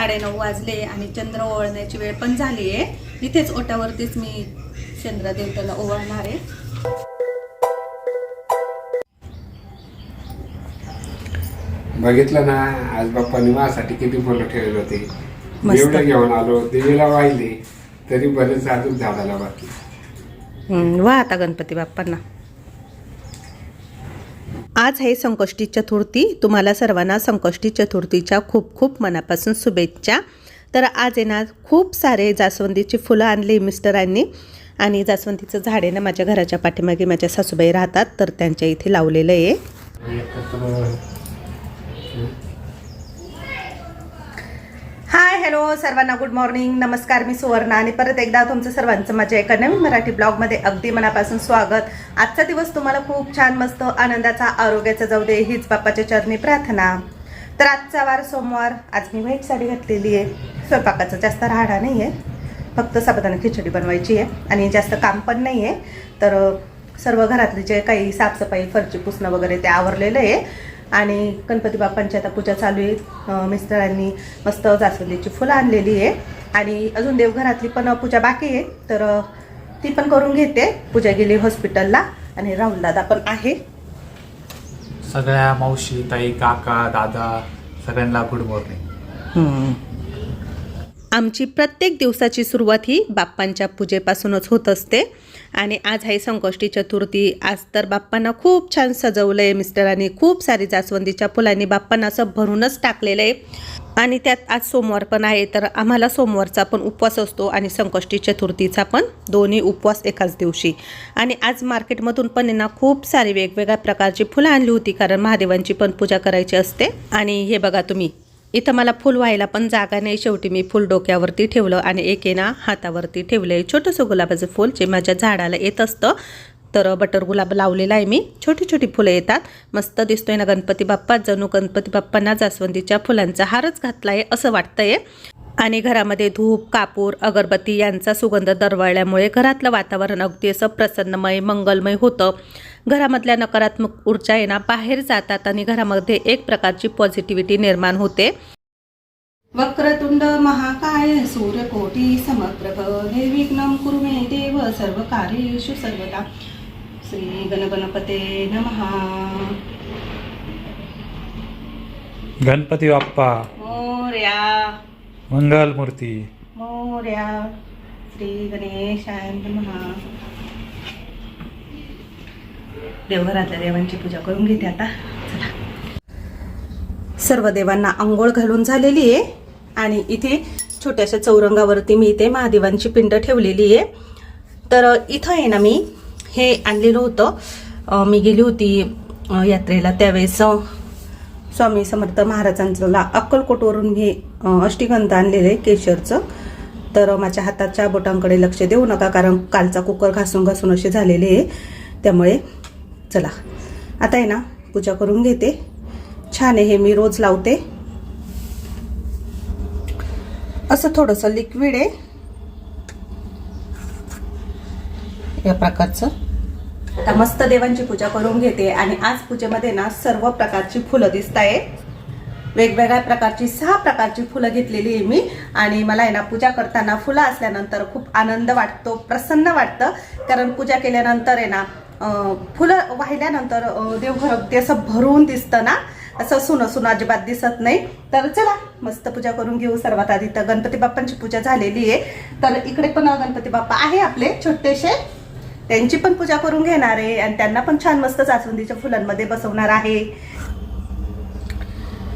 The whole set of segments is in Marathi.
साडेनऊ वाजले आणि चंद्र ओवाळण्याची वेळ पण झाली आहे. इथेच ओट्यावरतीच मी चंद्र देवताला ओवाळणार आहे. बघितलं ना आज बाप्पांनी माझ्यासाठी किती फुलं ठेवले होते. एवढं घेऊन आलो देवीला वाहिले तरी बरेच अजून झाडाला बाकी. वा आता गणपती बाप्पांना. आज आहे संकष्टी चतुर्थी. तुम्हाला सर्वांना संकष्टी चतुर्थीच्या खूप खूप मनापासून शुभेच्छा. तर आज आहे ना खूप सारे जास्वंदीची फुलं आणली मिस्टरांनी आणि जास्वंदीचं झाड आहे ना माझ्या घराच्या पाठीमागे माझ्या सासूबाई राहतात तर त्यांच्या इथे लावलेलं आहे. हाय हॅलो सर्वांना गुड मॉर्निंग नमस्कार मी सुवर्णा. आणि परत एकदा तुमचं सर्वांचं माझ्या एका नवीन मराठी ब्लॉगमध्ये अगदी मनापासून स्वागत. आजचा दिवस तुम्हाला खूप छान मस्त आनंदाचा आरोग्याचा जाऊ दे हीच बाप्पाच्या चरणी प्रार्थना. तर आजचा वार सोमवार. आज मी व्हाईट साडी घातलेली आहे. स्वयंपाकाचा जास्त राहणार नाही आहे फक्त साबुदाणा खिचडी बनवायची आहे. आणि जास्त काम पण नाही आहे तर सर्व घरातले जे काही साफसफाई फरची पुसणं वगैरे ते आवरलेलं आहे. आणि गणपती बाप्पांची आता पूजा चालू आहे. मिस्टरांनी मस्त जास्वंदीची फुलं आणलेली आहे. आणि अजून देवघरातली पण पूजा बाकी आहे. तर ती पण करून घेते. पूजा गेली हॉस्पिटलला आणि राहुल दादा पण आहे. सगळ्या मावशी ताई काका दादा सगळ्यांना गुड मॉर्निंग आमची प्रत्येक दिवसाची सुरुवात ही बाप्पांच्या पूजेपासूनच होत असते. आणि आज आहे संकष्टी चतुर्थी. आज तर बाप्पांना खूप छान सजवलं आहे मिस्टरांनी. खूप सारी जास्वंदीच्या फुलांनी बाप्पांना असं भरूनच टाकलेलं आहे. आणि त्यात आज सोमवार पण आहे तर आम्हाला सोमवारचा पण उपवास असतो आणि संकष्टी चतुर्थीचा पण दोन्ही उपवास एकाच दिवशी. आणि आज मार्केटमधून पण आहे ना खूप सारी वेगवेगळ्या प्रकारची फुलं आणली होती कारण महादेवांची पण पूजा करायची असते. आणि हे बघा तुम्ही इथं मला फुल व्हायला पण जागा नाही. शेवटी मी फुल डोक्यावरती ठेवलं आणि एक आहे ना हातावरती ठेवलं आहे छोटंसं गुलाबाचं फुल जे माझ्या झाडाला येत असतं तर बटर गुलाब लावलेला आहे मी. छोटी छोटी फुलं येतात. मस्त दिसतोय ना गणपती बाप्पा जणू गणपती बाप्पांना जास्वंदीच्या फुलांचा हारच घातला आहे असं वाटतंय. आणि घरामध्ये धूप कापूर अगरबत्ती यांचा सुगंध दरवळल्यामुळे घरातलं वातावरण अगदी असं प्रसन्नमय मंगलमय होतं. घरामधल्या नकारात्मक ऊर्जा आहे ना बाहेर जातात आणि घरामध्ये एक प्रकारची पॉझिटिव्हिटी निर्माण होते. वक्रतुंड महाकाय सूर्यकोटी समप्रभ निर्विघ्नं कुरु मे देव सर्व कार्येषु सर्वदा. श्री गणगणपते नमः. गणपती बाप्पा. मोर्या. मंगल मूर्ती मोर्या. श्री गणेशाय नमः. देवघरातल्या देवांची पूजा करून घेते आता. चला. सर्व देवांना आंघोळ घालून झालेली आहे आणि इथे छोट्याशा चौरंगावरती मी इथे महादेवांची पिंड ठेवलेली आहे. तर इथं आहे ना मी हे आणलेलं होतं. मी गेली होती यात्रेला. त्यावेळेस स्वामी समर्थ महाराजांचंला अक्कलकोटवरून मी अं, अष्टीगंध आणलेलं आहे केशरचं. तर माझ्या हाताच्या बोटांकडे लक्ष देऊ नका कारण कालचा कुकर घासून घासून असे झालेले आहे. त्यामुळे चला. आता आहे ना पूजा करून घेते. छान आहे हे मी रोज लावते. असं थोडंसं लिक्विड आहे. या प्रकारचं. आता मस्त देवांची पूजा करून घेते आणि आज पूजेमध्ये ना सर्व प्रकारची फुलं दिसत आहे. वेगवेगळ्या प्रकारची सहा प्रकारची फुलं घेतलेली आहे मी. आणि मला आहे ना पूजा करताना फुलं असल्यानंतर खूप आनंद वाटतो प्रसन्न वाटतं. कारण पूजा केल्यानंतर आहे ना फुलं वाहिल्यानंतर देवघर ते असं भरून दिसतं ना? असं सुन सुन अजिबात दिसत नाही. तर चला मस्त पूजा करून घेऊ सर्वात आधी. तर गणपती बाप्पांची पूजा झालेली आहे. तर इकडे पण गणपती बाप्पा आहे आपले छोटेसे. त्यांची पण पूजा करून घेणार आहे आणि त्यांना पण छान मस्त जास्वंदीच्या फुलांमध्ये बसवणार आहे.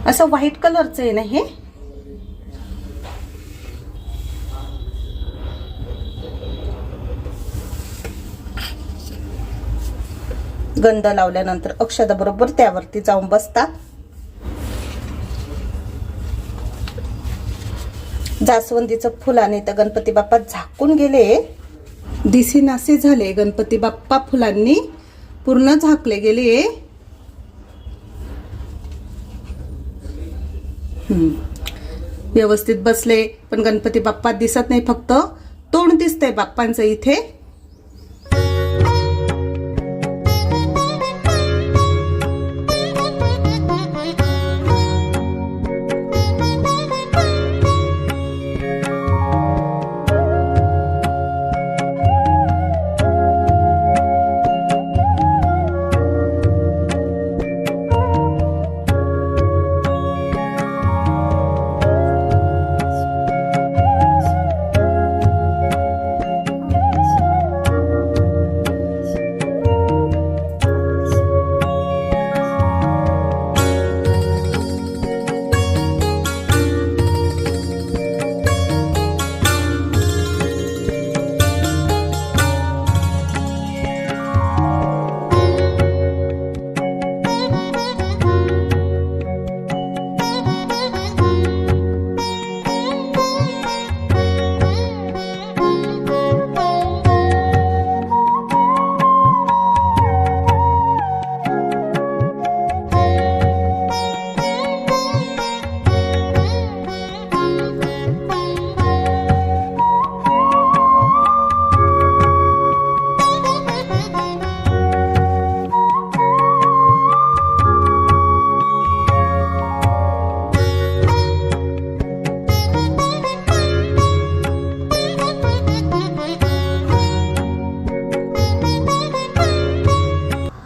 असं व्हाईट कलरचं आहे ना हे? गंध लावल्यानंतर अक्षदाबरोबर त्यावरती जाऊन बसतात जास्वंदीचं फुलाने तर गणपती बाप्पा झाकून गेले. दिसेनासे झाले. गणपती बाप्पा फुलांनी पूर्ण झाकले गेले. व्यवस्थित बसले पण गणपती बाप्पा दिसत नाही फक्त. तोंड दिसतंय बाप्पांचं इथे.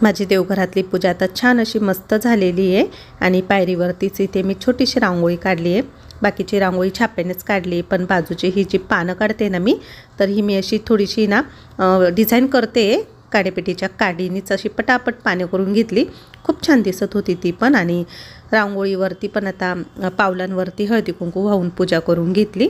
माझी देवघरातली पूजा आता छान अशी मस्त झालेली आहे आणि पायरीवरतीच इथे मी छोटीशी रांगोळी काढली आहे. बाकीची रांगोळी छाप्यानेच काढली पण बाजूची ही जी पानं काढते ना मी तर ही मी अशी थोडीशी ना डिझाईन करते काडेपेटीच्या काडीनीच अशी पटापट पाने करून घेतली. खूप छान दिसत होती ती पण आणि रांगोळीवरती पण आता पावलांवरती हळदी कुंकू वाहून पूजा करून घेतली.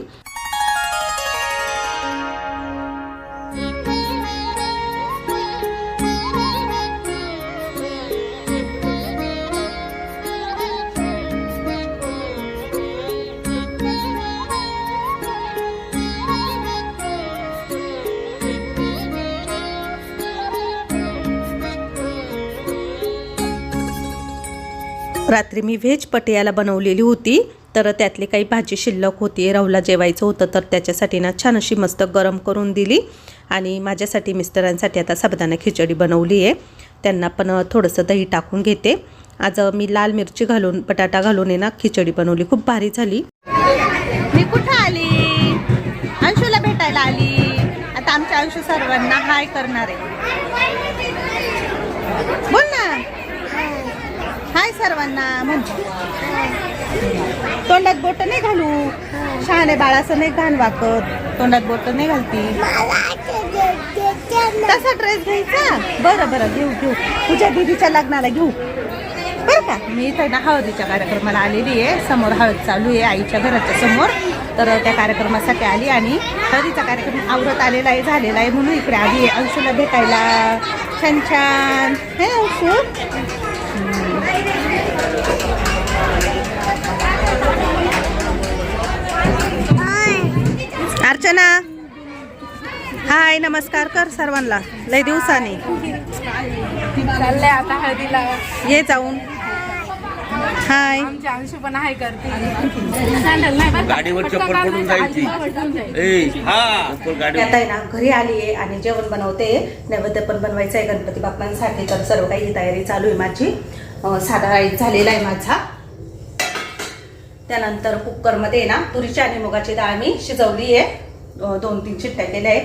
रात्री मी व्हेज पटियाला बनवलेली होती तर त्यातली काही भाजी शिल्लक होती राहुला जेवायचं होतं तर त्याच्यासाठी ना छान अशी मस्त गरम करून दिली. आणि माझ्यासाठी मिस्टरांसाठी आता साबदाना खिचडी बनवली आहे. त्यांना पण थोडंसं दही टाकून घेते. आज मी लाल मिरची घालून बटाटा घालून आहे ना खिचडी बनवली. खूप भारी झाली. मी कुठं आली? अंशूला भेटायला आली. आता आमच्या अंशू सर्वांना हाय करणार आहे. बोल ना. हाय सर्वांना. म्हण तोंडात बोट नाही घालू. शहाणे बाळाचं नाही घाण वाकत. तोंडात बोट नाही घालती. तसा ड्रेस घ्यायचा? बरं बरं घेऊ घेऊ. तुझ्या दीदीच्या लग्नाला घेऊ. बरं का? मी इथं ना हळदीच्या कार्यक्रमाला आलेली आहे. समोर हळद चालू आहे आईच्या घराच्या समोर. तर त्या कार्यक्रमासाठी आली आणि हळदीचा कार्यक्रम आवरत आलेला आहे झालेला आहे म्हणून इकडे आली आहे अंशूला भेटायला. छान छान. हे अंशू. अर्चना हाय नमस्कार कर सर्वांना. लय दिवसाने. चाललंय आता हळदीला. ये जाऊन. हाय. आमची अंशू पण आहे करते. हा. ना घरी आली आहे आणि जेवण बनवते. नैवेद्य पण बनायचं आहे गणपती बाप्पांसाठी तर सर्व काही तयारी चालू आहे माझी. साधा राईस झालेला आहे माझा. त्यानंतर कुकरमध्ये ना तुरीची आणि मुगाची डाळ मी शिजवली आहे. दोन तीन टाकलेले आहेत.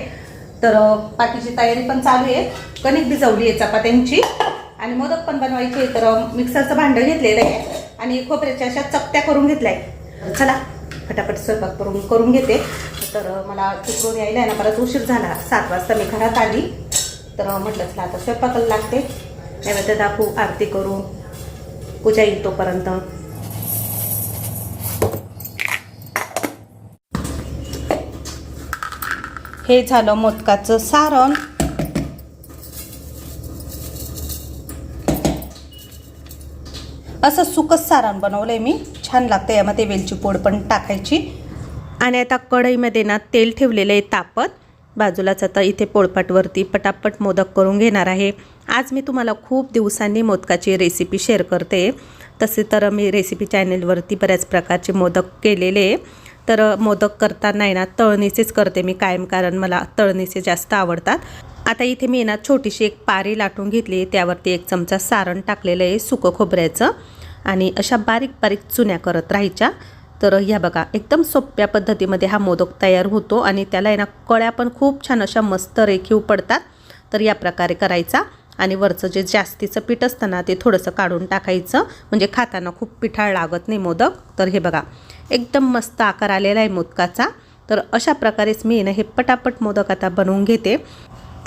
तर बाकीची तयारी पण चालू आहे. कणिक भिजवली आहे चपात्यांची. आणि मोदक पण बनवायचे आहे. तर मिक्सरचं भांडं घेतलेलं आहे. आणि खोबऱ्याच्या अशा चपत्या करून घेतल्या आहे चला फटाफट स्वयंपाक करून करून घेते. तर मला तिकडून यायला आहे ना परत उशीर झाला. सात वाजता मी घरात आली. तर अं, म्हटलं चला आता स्वयंपाकाला लागते. नैवेद्य दाखवू आरती करू. पूजा येईल तोपर्यंत. हे झालं मोदकाचं सारण. असं सुकच सारण बनवलंय मी. छान लागतं यामध्ये वेलची पूड पण टाकायची. आणि आता कढईमध्ये ना तेल ठेवलेलं आहे तापत. बाजूलाच आता इथे पोळपाटवरती पटापट मोदक करून घेणार आहे. आज मी तुम्हाला खूप दिवसांनी मोदकाची रेसिपी शेअर करते. तसे तर मी रेसिपी चॅनेलवरती बऱ्याच प्रकारचे मोदक केलेले. आहे तर मोदक करताना आहे ना तळणीचेच करते मी कायम कारण मला तळणीचे जास्त आवडतात. आता इथे मी ना छोटीशी एक पारी लाटून घेतली. त्यावरती एक चमचा सारण टाकलेलं आहे सुकं खोबऱ्याचं. आणि अशा बारीक बारीक चुन्या करत राहायच्या. तर ह्या बघा एकदम सोप्या पद्धतीमध्ये हा मोदक तयार होतो. आणि त्याला आहे ना कळ्या पण खूप छान अशा मस्त रेखीव पडतात. तर या प्रकारे करायचा. आणि वरचं जे जास्तीचं पीठ असतं ना ते थोडंसं काढून टाकायचं. म्हणजे खाताना खूप पिठाळ लागत नाही मोदक. तर हे बघा एकदम मस्त आकार आलेला आहे मोदकाचा. तर अशा प्रकारेच मी ना हे पटापट मोदक आता बनवून घेते.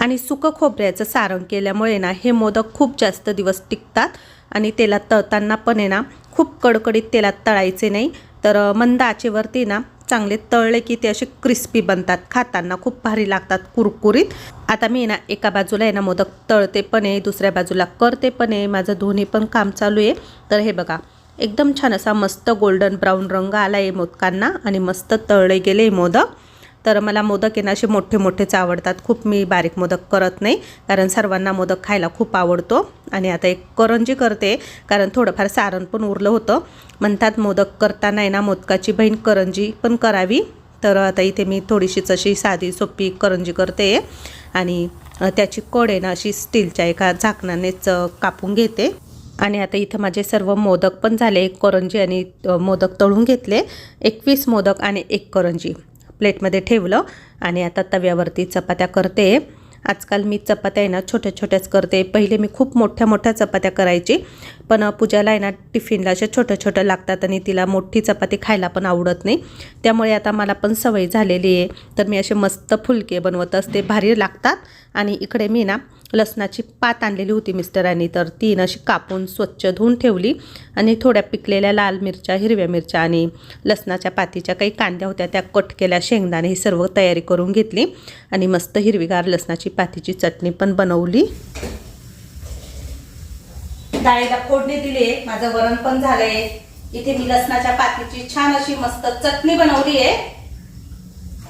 आणि सुकं खोबऱ्याचं सारण केल्यामुळे ना हे मोदक खूप जास्त दिवस टिकतात आणि तेलात तळताना पण आहे ना खूप कडकडीत तेलात तळायचे नाही. तर मंद आचेवरती ना चांगले तळले की ते असे क्रिस्पी बनतात. खाताना खूप भारी लागतात कुरकुरीत. आता मी ना एका बाजूला आहे ना मोदक तळते पण आहे दुसऱ्या बाजूला करते पण आहे माझं दोन्ही पण काम चालू आहे. तर हे बघा एकदम छान असा मस्त गोल्डन ब्राऊन रंग आला आहे मोदकांना आणि मस्त तळले गेले मोदक. तर मला मोदक आहे ना असे मोठे मोठेच आवडतात. खूप मी बारीक मोदक करत नाही कारण सर्वांना मोदक खायला खूप आवडतो. आणि आता एक करंजी करते कारण थोडंफार सारण पण उरलं होतं. म्हणतात मोदक करताना आहे ना मोदकाची बहीण करंजी पण करावी. तर आता इथे मी थोडीशीच अशी साधी सोपी करंजी करते आणि त्याची कड आहे ना अशी स्टीलच्या एका झाकणानेच कापून घेते. आणि आता इथं माझे सर्व मोदक पण झाले एक करंजी आणि मोदक तळून घेतले एकवीस मोदक आणि एक करंजी प्लेटमध्ये ठेवलं आणि आता तव्यावरती चपात्या करते. आजकाल मी चपात्या आहे ना छोट्या छोट्याच करते. पहिले मी खूप मोठ्या मोठ्या चपात्या करायची पण पूजाला आहे ना टिफिनला अशा छोट्या छोट्या लागतात आणि तिला मोठी चपाती खायला पण आवडत नाही. त्यामुळे आता मला पण सवय झालेली आहे. तर मी असे मस्त फुलके बनवत असते. भारी लागतात आणि इकडे मी ना लसणाची पात आणलेली होती मिस्टरांनी तर ती अशी कापून स्वच्छ धुवून ठेवली आणि थोड्या पिकलेल्या लाल मिरच्या हिरव्या मिरच्या आणि लसणाच्या पातीच्या काही कांद्या होत्या त्या कट केल्या. शेंगदाणे ही सर्व तयारी करून घेतली आणि मस्त हिरवीगार लसणाची पातीची चटणी पण बनवली. डाळीला फोडणी दिली. माझं वरण पण झालंय. इथे मी लसणाच्या पातीची छान अशी मस्त चटणी बनवली आहे.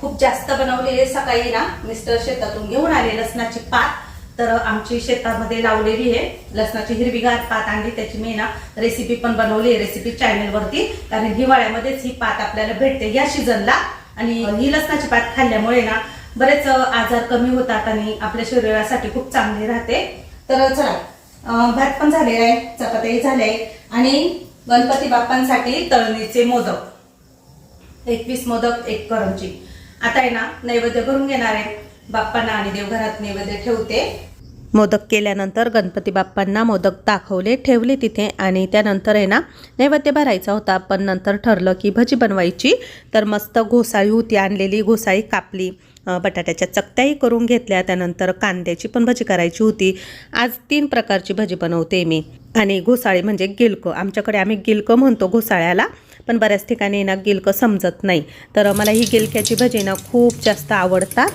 खूप जास्त बनवली आहे सकाळी ना. मिस्टर शेतातून घेऊन आले लसणाची पात. तर आमची शेतामध्ये लावलेली आहे. लसणाची हिरवीगार पात आणली त्याची मी ना रेसिपी पण बनवली आहे रेसिपी चॅनलवरती कारण हिवाळ्यामध्येच ही पात आपल्याला भेटते या सीझनला आणि ही लसणाची पात खाल्ल्यामुळे ना बरेच आजार कमी होतात आणि आपल्या शरीरासाठी खूप चांगली राहते. तर चला भात पण झालेला आहे चपात्याही झाले आणि गणपती बाप्पांसाठी तळणीचे मोदक. एकवीस मोदक एक करमची आता आहे ना नैवेद्य करून घेणार आहे. बाप्पांना आणि देवघरात नैवेद्य ठेवते. मोदक केल्यानंतर गणपती बाप्पांना मोदक दाखवले ठेवले तिथे आणि त्यानंतर आहे ना नैवेद्य भरायचा होता. पण नंतर ठरलं की भजी बनवायची. तर मस्त घोसाळी होती आणलेली घोसाळी कापली. बटाट्याच्या चकत्याही करून घेतल्या. त्यानंतर कांद्याची पण भजी करायची होती. आज तीन प्रकारची भजी बनवते मी. आणि घोसाळी म्हणजे गिलकं. आमच्याकडे आम्ही गिलकं म्हणतो घोसाळ्याला. पण बऱ्याच ठिकाणी ना गिलकं समजत नाही. तर मला ही गिलक्याची भजी ना खूप जास्त आवडतात.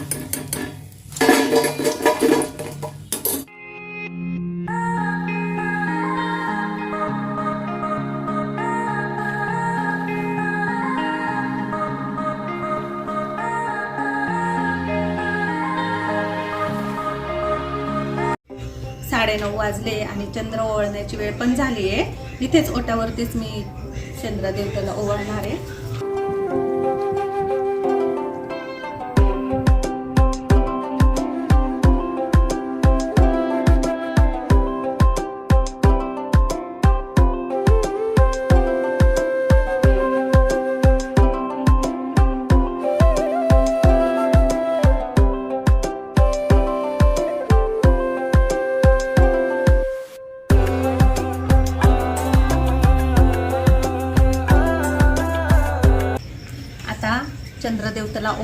साडेनऊ वाजले आणि चंद्र ओवळण्याची वेळ पण झाली आहे इथेच ओटावरतीच मी चंद्रदेवतेला ओवाळणार आहे.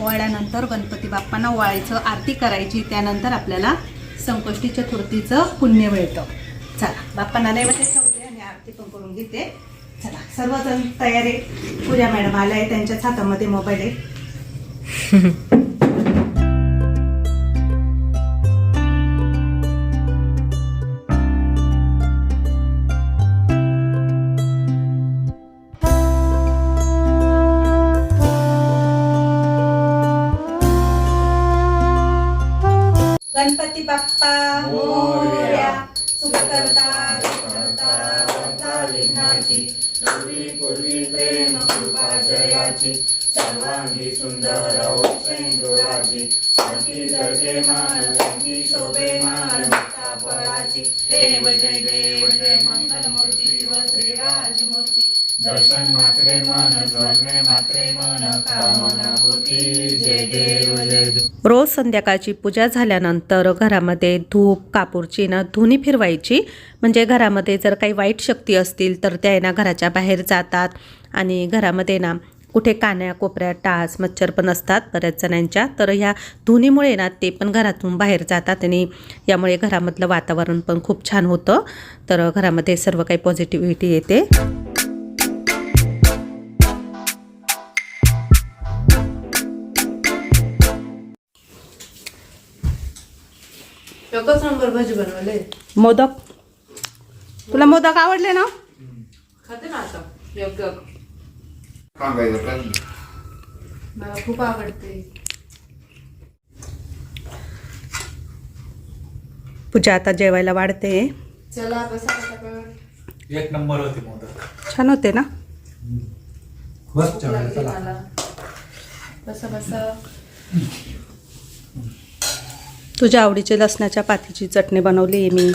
ओवाळल्यानंतर गणपती बाप्पांना ओवाळायचं आरती करायची त्यानंतर आपल्याला संकष्टी चतुर्थीचं पुण्य मिळतं. चला बाप्पांना नैवेद्य ठेवते आणि आरती पण करून घेते. चला सर्वजण तयारी. पूजा मॅडम आल्या आहे त्यांच्याच हातामध्ये मोबाईल आहे. सर्वांगी सुंदर औषेंदुराची सखी जगे मान सखी शोभे मान मुक्ता फळाची. देव जय देव जय मंगल मूर्ती व श्रीराज मूर्ती दर्शन मात्रे मन स्वर्णे मात्रे मन कामना पूर्ती जय देव जय रोज संध्याकाळची पूजा झाल्यानंतर घरामध्ये धूप कापूरची ना धुनी फिरवायची. म्हणजे घरामध्ये जर काही वाईट शक्ती असतील तर त्या ना घराच्या बाहेर जातात. आणि घरामध्ये ना कुठे कान्या कोपऱ्या टाच मच्छर पण असतात बऱ्याच जणांच्या. तर ह्या धुनीमुळे ना ते पण घरातून बाहेर जातात आणि यामुळे घरामधलं वातावरण पण खूप छान होतं. तर घरामध्ये सर्व काही पॉझिटिव्हिटी येते. भाजी बनवले. मोदक. तुला मोदक आवडले ना? खाते ना आता एक एक सांगायचं पण मला खूप आवडते. पूजा आता जेवायला वाढते. चला बसा पटापट. एक नंबर होते मोदक. छान होते ना. मला. बसा बसा. तुझ्या आवडीची लसणाच्या पातीची चटणी बनवली आहे मी.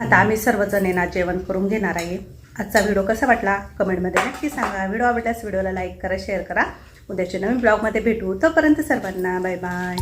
आता आम्ही सर्वजण येणार जेवण करून घेणार आहे. आजचा व्हिडिओ कसा वाटला? कमेंटमध्ये नक्की सांगा. व्हिडिओ आवडल्यास व्हिडिओला लाईक करा शेअर करा. उद्याच्या नवीन ब्लॉगमध्ये भेटू. तोपर्यंत सर्वांना बाय बाय.